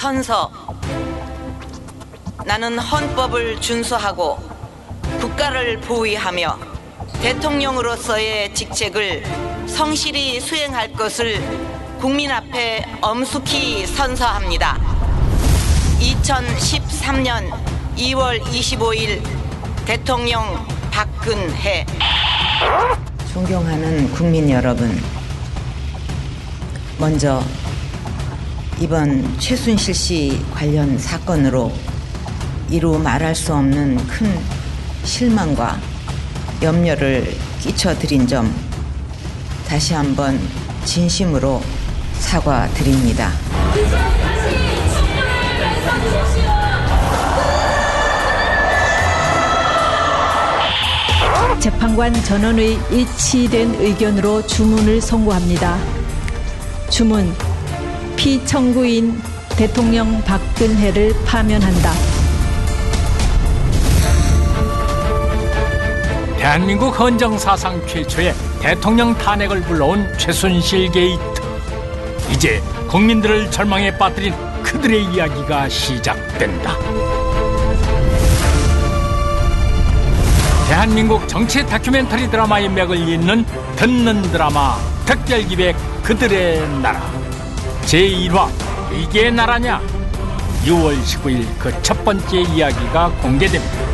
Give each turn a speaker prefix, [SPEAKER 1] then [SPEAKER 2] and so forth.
[SPEAKER 1] 선서. 나는 헌법을 준수하고 국가를 보위하며 대통령으로서의 직책을 성실히 수행할 것을 국민 앞에 엄숙히 선서합니다. 2013년 2월 25일 대통령 박근혜 존경하는 국민 여러분 먼저 이번 최순실 씨 관련 사건으로 이루 말할 수 없는 큰 실망과 염려를 끼쳐드린 점 다시 한번 진심으로 사과드립니다.
[SPEAKER 2] 재판관 전원의 일치된 의견으로 주문을 선고합니다. 주문 피청구인 대통령 박근혜를 파면한다.
[SPEAKER 3] 대한민국 헌정사상 최초의 대통령 탄핵을 불러온 최순실 게이트. 이제 국민들을 절망에 빠뜨린 그들의 이야기가 시작된다. 대한민국 정치 다큐멘터리 드라마의 맥을 잇는 듣는 드라마 특별기획 그들의 나라 제1화 이게 나라냐 6월 19일 그 첫 번째 이야기가 공개됩니다.